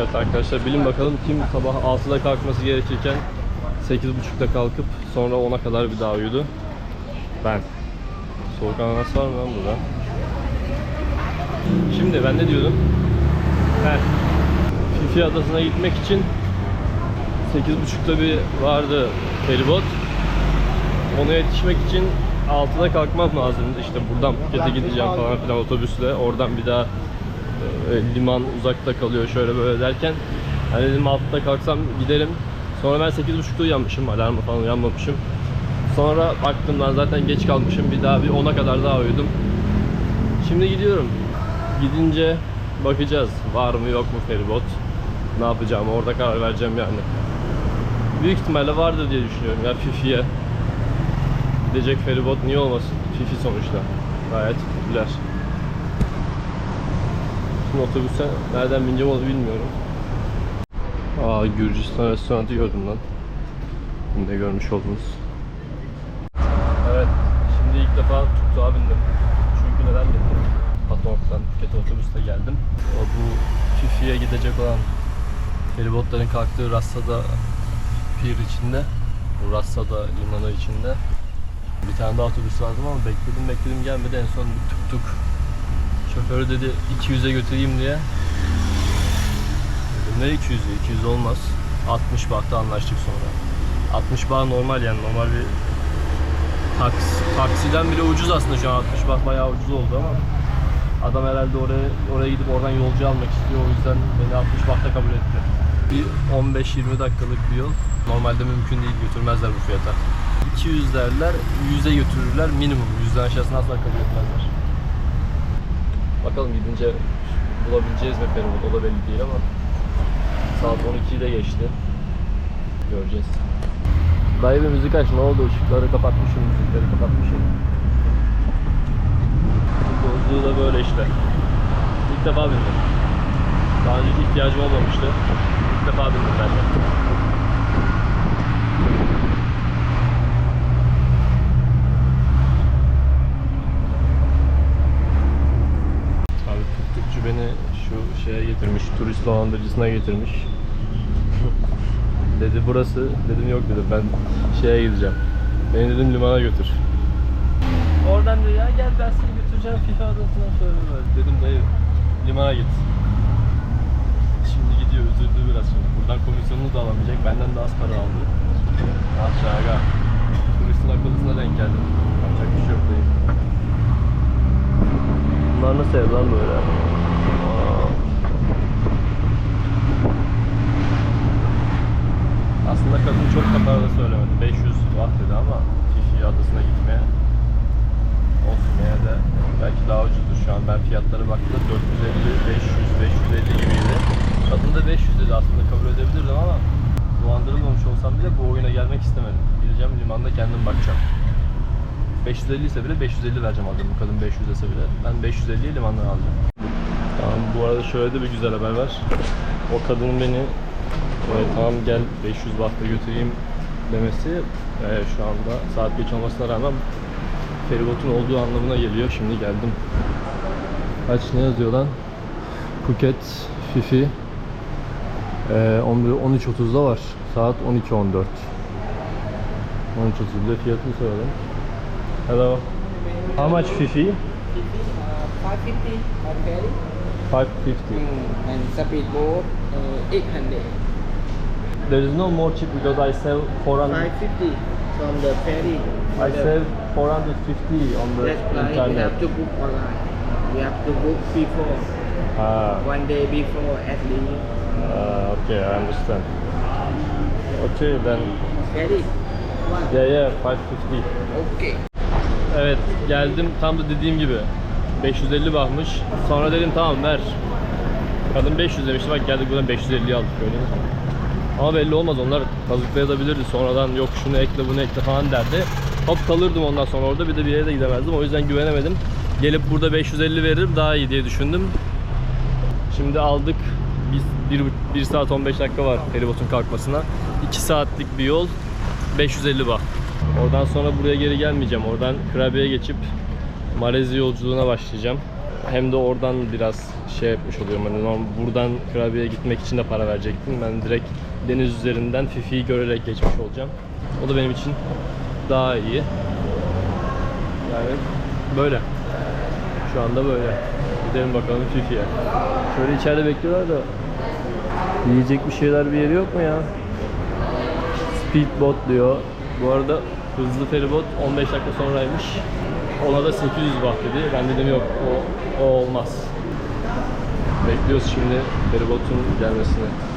Evet arkadaşlar bilin bakalım kim sabah 6'da kalkması gerekirken 8.30'da kalkıp sonra 10'a kadar bir daha uyudu. Ben. Soğuk ananas var mı lan burada? Şimdi ben ne diyordum? Heh. Fifi adasına gitmek için 8.30'da bir vardı feribot. Ona yetişmek için 6'da kalkmam lazımdı. İşte buradan Phuket'e gideceğim falan filan otobüsle. Oradan bir daha liman uzakta kalıyor şöyle böyle derken hani dedim 6'da kalksam giderim. Sonra ben 8.30'da uyanmışım. Alarmı falan uyanmamışım. Sonra baktım lan zaten geç kalmışım. Bir daha bir 10'a kadar daha uyudum. Şimdi gidiyorum. Gidince bakacağız. Var mı yok mu feribot. Ne yapacağım orada karar vereceğim yani. Büyük ihtimalle vardır diye düşünüyorum ya Fifi'ye. Gidecek feribot niye olmasın? Fifi sonuçta. Gayet popüler. Şimdi otobüse nereden bineceğim onu bilmiyorum. Aa Gürcistan restoranı gördüm lan. Bunu da görmüş oldunuz. Evet, şimdi ilk defa Tuktuğ'a bindim. Çünkü neden bindim? Patong'dan Phuket otobüste geldim. O bu Fifi'ye gidecek olan feribotların kalktığı Rassada Pier içinde, bu Rassada limanı içinde bir tane daha otobüs vardı ama bekledim bekledim gelmedi. En son bir tuk tuk şoförü dedi 200'e götüreyim diye. Dedim ne 200'ü? 200 olmaz. 60 bahta anlaştık sonra. 60 bah normal yani normal bir taks, taksiden bile ucuz aslında şu an 60 bah bayağı ucuz oldu ama adam herhalde oraya oraya gidip oradan yolcu almak istiyor o yüzden beni 60 bahta kabul etti. Bir 15-20 dakikalık bir yol normalde mümkün değil götürmezler bu fiyata. 200 derler, 100'e götürürler minimum. 100'den aşağısını asla kabul etmezler. Bakalım gidince bulabileceğiz mi feribot o da belli değil ama saat 12'yi de geçti. Göreceğiz. Dayı bir müzik aç ne oldu? Işıkları kapatmışım, müzikleri kapatmışım. Yolculuğu da böyle işte. İlk defa bindim. Daha önce ihtiyacım olmamıştı. İlk defa bindim ben de. Abi tuttukçu beni şu şeye getirmiş, turist dolandırıcısına getirmiş. dedi burası, dedim yok dedim ben şeye gideceğim. Beni dedim limana götür. Oradan diyor ya gel ben seni götüreceğim FIFA adasına şöyle. Dedim dayı limana git. Şimdi gidiyor üzüldü biraz şimdi. Buradan komisyonunu da alamayacak. Benden de az para aldı. Aşağı Turistin akıllısına denk geldim. Yapacak bir şey yok dayı. Bunlar nasıl ev lan böyle? Aa. Aslında kadın çok kaparda söylemedi. 500 watt dedi ama Fifi adasına gitmeye olsun yine de belki daha ucuzdur şu an. Ben fiyatlara baktığımda 450, 500, 550 gibiydi. Kadın da 500 dedi aslında kabul edebilirdim ama dolandırılmamış olsam bile bu oyuna gelmek istemedim. Gideceğim limanda kendim bakacağım. 550 ise bile 550 vereceğim adamı. Kadın 500 dese bile. Ben 550'ye limandan alacağım. Tamam bu arada şöyle de bir güzel haber var. O kadının beni e, tamam gel 500 watt'a götüreyim demesi e, şu anda saat geç olmasına rağmen feribotun olduğu anlamına geliyor. Şimdi geldim. Kaç ne yazıyor lan? Phuket, Fifi. E, 11 13.30'da var. Saat 12.14. 13.30'da fiyatını soralım. Hello. How much Fifi? Uh, 550 on ferry 550. mm, and speedboat uh, 800. There is no more cheap because I sell 400. 550 from the ferry. I sell 450 on the That's right. You internet. have to book online. You have to book before Ah, one day before at least. ah, okay, I understand. Okay, then. Ferry. One. Yeah, yeah, 550. Okay. Evet, geldim tam da dediğim gibi. 550 bakmış. Sonra dedim tamam ver. Kadın 500 demişti bak geldik buradan 550 aldık öyle. Ama belli olmaz onlar kazıklayabilirdi sonradan yok şunu ekle bunu ekle falan derdi. Hop kalırdım ondan sonra orada bir de bir yere de gidemezdim o yüzden güvenemedim. Gelip burada 550 veririm daha iyi diye düşündüm. Şimdi aldık. Bir, bir, bir saat 15 dakika var feribotun kalkmasına. 2 saatlik bir yol 550 baht. Oradan sonra buraya geri gelmeyeceğim. Oradan Krabi'ye geçip Malezya yolculuğuna başlayacağım. hem de oradan biraz şey yapmış oluyorum. Hani buradan Krabiye'ye gitmek için de para verecektim. Ben direkt deniz üzerinden Fifi'yi görerek geçmiş olacağım. O da benim için daha iyi. Yani böyle. Şu anda böyle. Gidelim bakalım Fifi'ye. Şöyle içeride bekliyorlar da yiyecek bir şeyler bir yeri yok mu ya? Speedboat diyor. Bu arada hızlı feribot 15 dakika sonraymış. Ona da 800 baht dedi. Ben dedim yok o, o olmaz. Bekliyoruz şimdi feribotun gelmesini.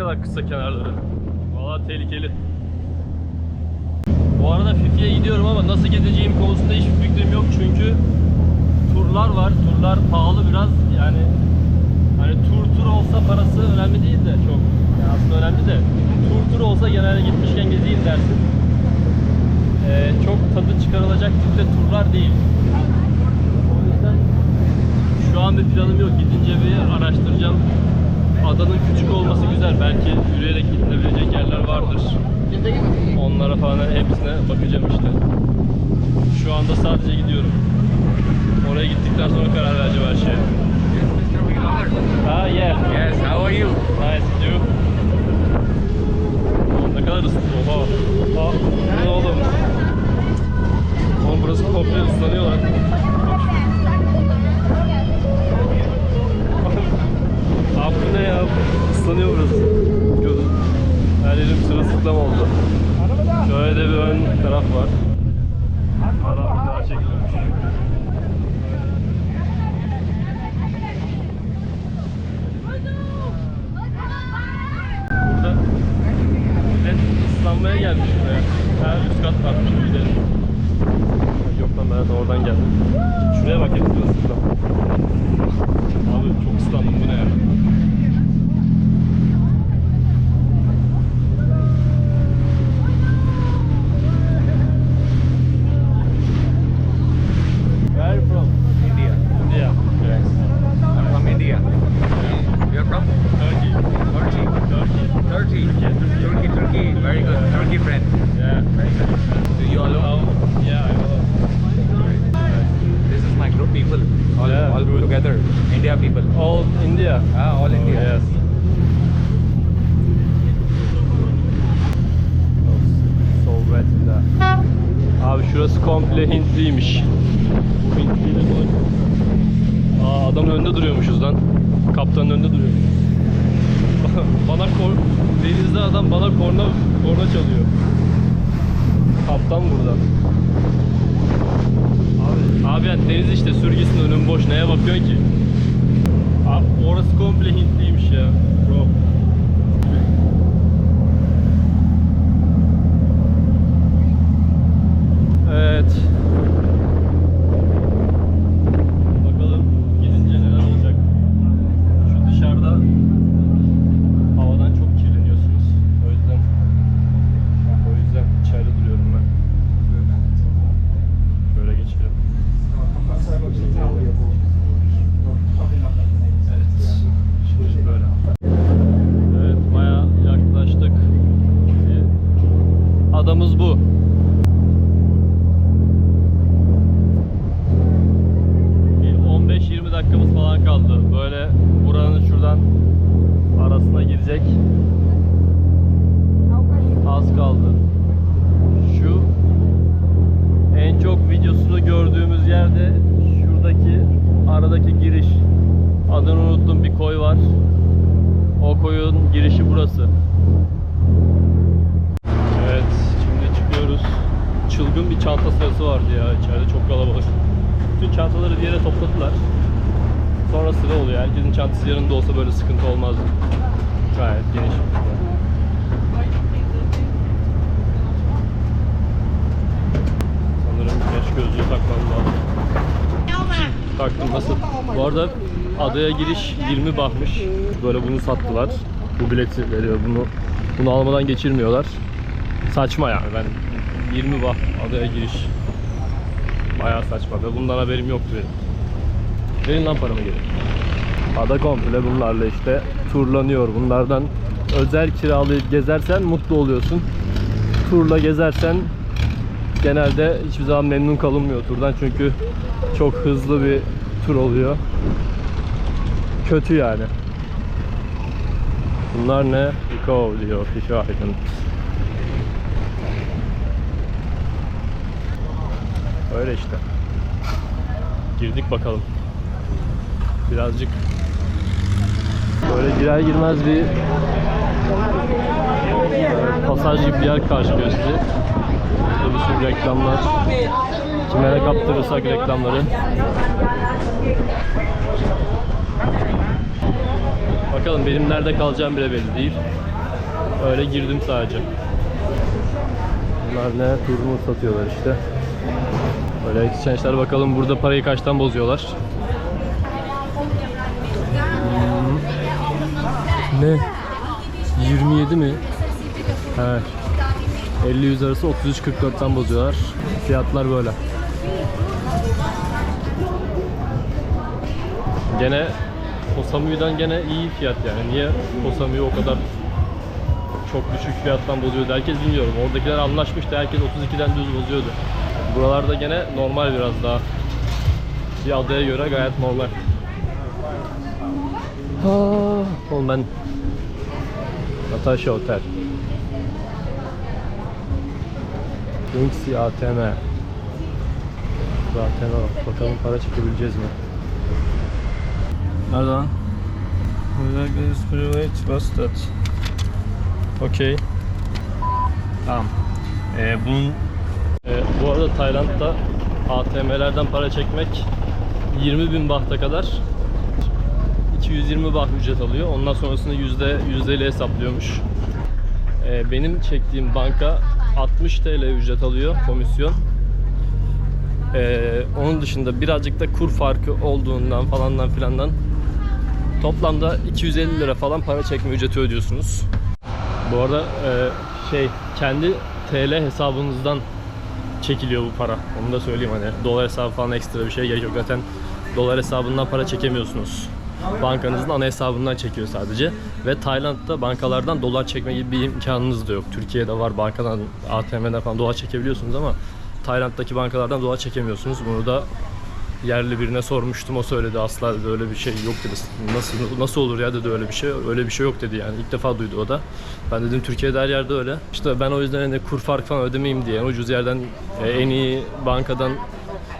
Kadar kısa kenarları. Valla tehlikeli. Bu arada Fifi'ye gidiyorum ama nasıl gideceğim konusunda hiçbir fikrim yok çünkü turlar var. Turlar pahalı biraz yani hani tur tur olsa parası önemli değil de çok. Yani aslında önemli de tur tur olsa genelde gitmişken gezeyim dersin. Ee, çok tadı çıkarılacak tipte turlar değil. O yüzden şu an bir planım yok. Gidince bir araştıracağım. Adanın küçük olması güzel. Belki yürüyerek gidilebilecek yerler vardır. Onlara falan hepsine bakacağım işte. Şu anda sadece gidiyorum. Oraya gittikten sonra karar vereceğim her şeye. Ha yeah. Yes, how are you? Nice you. Oğlum ne kadar ısıtıyor. Oha. Oha. Bu Ne oğlum? Oğlum burası komple ıslanıyor lan. Abi bu ne ya? Islanıyor burası. Gözüm. Her yerim sırılsıklam oldu. Şöyle de bir ön taraf var. Arap bir daha çekilmiş. Burada millet ıslanmaya gelmiş buraya. Ha üst kat varmış gidelim. Yok lan ben oradan geldim. Şuraya bak hep sırılsıklam. Abi çok ıslandım bu ne ya? Hintliymiş. Bu Hintliyle dolaşıyoruz. Aa adam önünde duruyormuşuz lan. Kaptanın önünde duruyormuş. bana kor denizde adam bana korna korna çalıyor. Kaptan burada. Abi, abi yani deniz işte sürgüsün önün boş neye bakıyorsun ki? Abi orası komple Hintliymiş ya. Bro. Evet. Girecek. Az kaldı. Şu en çok videosunu gördüğümüz yerde şuradaki aradaki giriş. Adını unuttum bir koy var. O koyun girişi burası. çanta sırası vardı ya içeride çok kalabalık. Bütün çantaları bir yere topladılar. Sonra sıra oluyor. Herkesin çantası yanında olsa böyle sıkıntı olmazdı. Gayet geniş. Sanırım güneş gözlüğü takmam lazım. Taktım nasıl? Bu arada adaya giriş 20 bahmış. Böyle bunu sattılar. Bu bileti veriyor bunu. Bunu almadan geçirmiyorlar. Saçma yani ben 20 bah adaya giriş. Bayağı saçma ve bundan haberim yoktu benim. Verin lan paramı geri. Ada komple bunlarla işte turlanıyor. Bunlardan özel kiralayıp gezersen mutlu oluyorsun. Turla gezersen genelde hiçbir zaman memnun kalınmıyor turdan çünkü çok hızlı bir tur oluyor. Kötü yani. Bunlar ne? Eco diyor Fish Island. Öyle işte. Girdik bakalım. Birazcık böyle girer girmez bir e, pasaj gibi bir yer karşılıyor sizi. Burada bir sürü reklamlar. Kime ne kaptırırsak reklamları. Bakalım benim nerede kalacağım bile belli değil. Öyle girdim sadece. Bunlar ne? Turnu satıyorlar işte. Böyle exchange'ler bakalım burada parayı kaçtan bozuyorlar. Ne? 27 mi? He. 50-100 arası 33-44'ten bozuyorlar. Fiyatlar böyle. Gene Osamu'dan gene iyi fiyat yani. Niye Osamu'yu o kadar çok düşük fiyattan bozuyordu herkes bilmiyorum. Oradakiler anlaşmıştı herkes 32'den düz bozuyordu. Buralarda gene normal biraz daha. Bir adaya göre gayet normal. Ha, oğlum ben Natasha Otel. Linksy ATM. Bu ATM bak. Bakalım para çekebileceğiz mi? Nerede lan? Private what's that? Okey. Tamam. Ee, bunun ee, bu arada Tayland'da ATM'lerden para çekmek 20 bin bahta kadar 220 baht ücret alıyor. Ondan sonrasında yüzde yüzdeyle hesaplıyormuş. Ee, benim çektiğim banka 60 TL ücret alıyor komisyon. Ee, onun dışında birazcık da kur farkı olduğundan falandan filandan toplamda 250 lira falan para çekme ücreti ödüyorsunuz. Bu arada e, şey kendi TL hesabınızdan çekiliyor bu para. Onu da söyleyeyim hani dolar hesabı falan ekstra bir şey gerek yok. Zaten dolar hesabından para çekemiyorsunuz. Bankanızın ana hesabından çekiyor sadece. Ve Tayland'da bankalardan dolar çekme gibi bir imkanınız da yok. Türkiye'de var bankadan, ATM'den falan dolar çekebiliyorsunuz ama Tayland'daki bankalardan dolar çekemiyorsunuz. Bunu da yerli birine sormuştum o söyledi asla dedi öyle bir şey yok dedi. Nasıl nasıl olur ya dedi öyle bir şey. Öyle bir şey yok dedi yani. İlk defa duydu o da. Ben dedim Türkiye'de her yerde öyle. İşte ben o yüzden hani kur fark falan ödemeyeyim diye ucuz yerden e, en iyi bankadan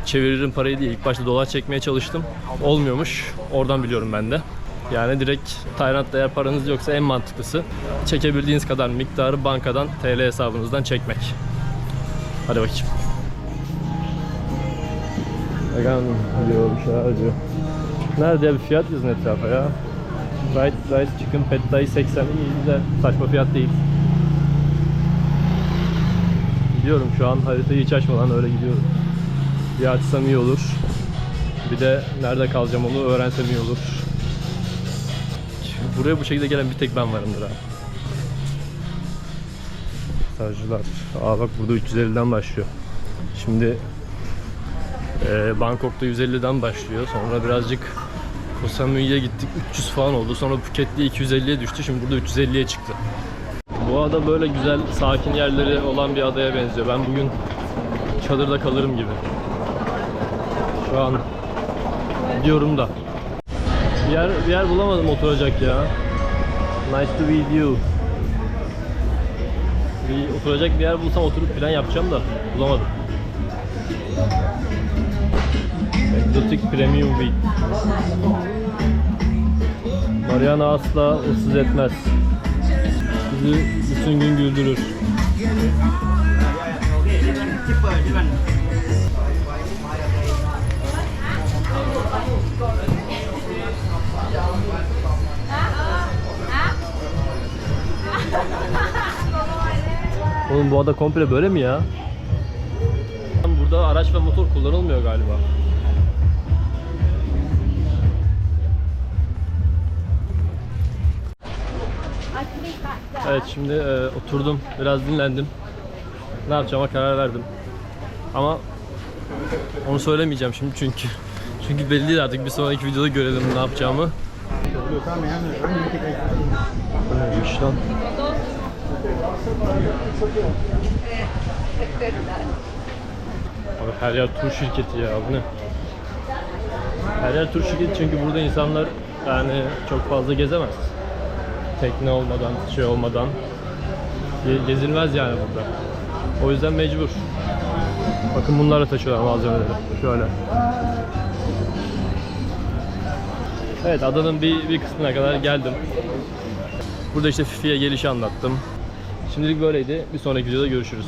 çeviririm parayı diye ilk başta dolar çekmeye çalıştım. Olmuyormuş. Oradan biliyorum ben de. Yani direkt Tayland'da eğer paranız yoksa en mantıklısı çekebildiğiniz kadar miktarı bankadan TL hesabınızdan çekmek. Hadi bakayım. Bakalım diyor bir şeyler diyor. Nerede bir fiyat yazın etrafa ya. Fried rice chicken pad thai 80 iyi güzel. Saçma fiyat değil. Gidiyorum şu an haritayı hiç açmadan öyle gidiyorum. Bir açsam iyi olur. Bir de nerede kalacağım onu öğrensem iyi olur. Buraya bu şekilde gelen bir tek ben varımdır ha. Mesajlar. Aa bak burada 350'den başlıyor. Şimdi ee, Bangkok'ta 150'den başlıyor. Sonra birazcık Koh Samui'ye gittik. 300 falan oldu. Sonra Phuket'te 250'ye düştü. Şimdi burada 350'ye çıktı. Bu ada böyle güzel, sakin yerleri olan bir adaya benziyor. Ben bugün çadırda kalırım gibi. Şu an gidiyorum da. Bir yer, bir yer bulamadım oturacak ya. Nice to meet you. Bir oturacak bir yer bulsam oturup plan yapacağım da bulamadım. Exotic Premium Week. Mariana asla ıssız etmez. Bizi bütün gün güldürür. Oğlum bu ada komple böyle mi ya? Burada araç ve motor kullanılmıyor galiba. Evet şimdi e, oturdum biraz dinlendim. Ne yapacağıma karar verdim. Ama onu söylemeyeceğim şimdi çünkü çünkü belli değil artık bir sonraki videoda görelim ne yapacağımı. Neymiş lan? Abi her yer tur şirketi ya bu ne? Her yer tur şirketi çünkü burada insanlar yani çok fazla gezemez. Tekne olmadan, şey olmadan ge- gezilmez yani burada. O yüzden mecbur. Bakın bunlarla taşıyorlar malzemeleri. Şöyle. Evet adanın bir, bir kısmına kadar geldim. Burada işte FIFI'ye gelişi anlattım. Şimdilik böyleydi. Bir sonraki videoda görüşürüz.